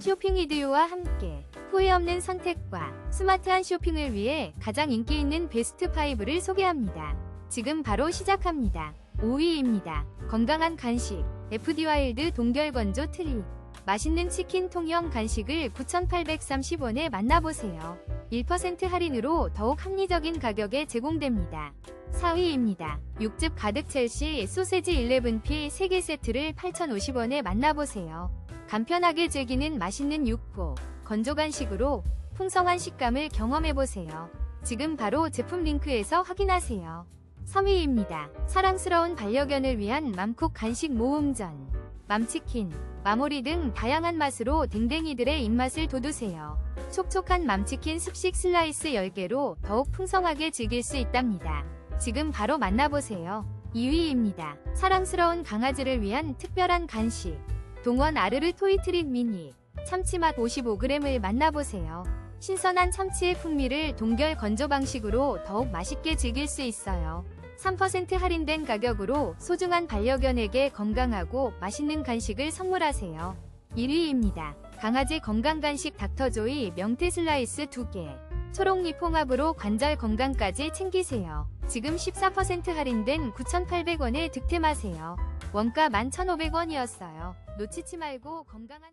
쇼핑 이디오와 함께 후회 없는 선택과 스마트한 쇼핑을 위해 가장 인기 있는 베스트 5를 소개합니다. 지금 바로 시작합니다. 5위입니다. 건강한 간식 FD 와일드 동결 건조 트리 맛있는 치킨 통영 간식을 9,830원에 만나보세요. 1% 할인으로 더욱 합리적인 가격에 제공됩니다. 4위입니다. 육즙 가득 첼시 소세지 11피 3개 세트를 8,050원에 만나보세요. 간편하게 즐기는 맛있는 육포, 건조 간식으로 풍성한 식감을 경험해보세요. 지금 바로 제품 링크에서 확인하세요. 3위입니다. 사랑스러운 반려견을 위한 맘쿡 간식 모음전. 맘치킨, 마모리 등 다양한 맛으로 댕댕이들의 입맛을 돋우세요. 촉촉한 맘치킨 습식 슬라이스 10개로 더욱 풍성하게 즐길 수 있답니다. 지금 바로 만나보세요. 2위입니다. 사랑스러운 강아지를 위한 특별한 간식. 동원 아르르 토이트릿 미니. 참치맛 55g을 만나보세요. 신선한 참치의 풍미를 동결 건조 방식으로 더욱 맛있게 즐길 수 있어요. 3% 할인된 가격으로 소중한 반려견에게 건강하고 맛있는 간식을 선물하세요. 1위입니다. 강아지 건강 간식 닥터조이 명태 슬라이스 2개. 초록잎 홍합으로 관절 건강까지 챙기세요. 지금 14% 할인된 9,800원에 득템하세요. 원가 11,500원이었어요. 놓치지 말고 건강한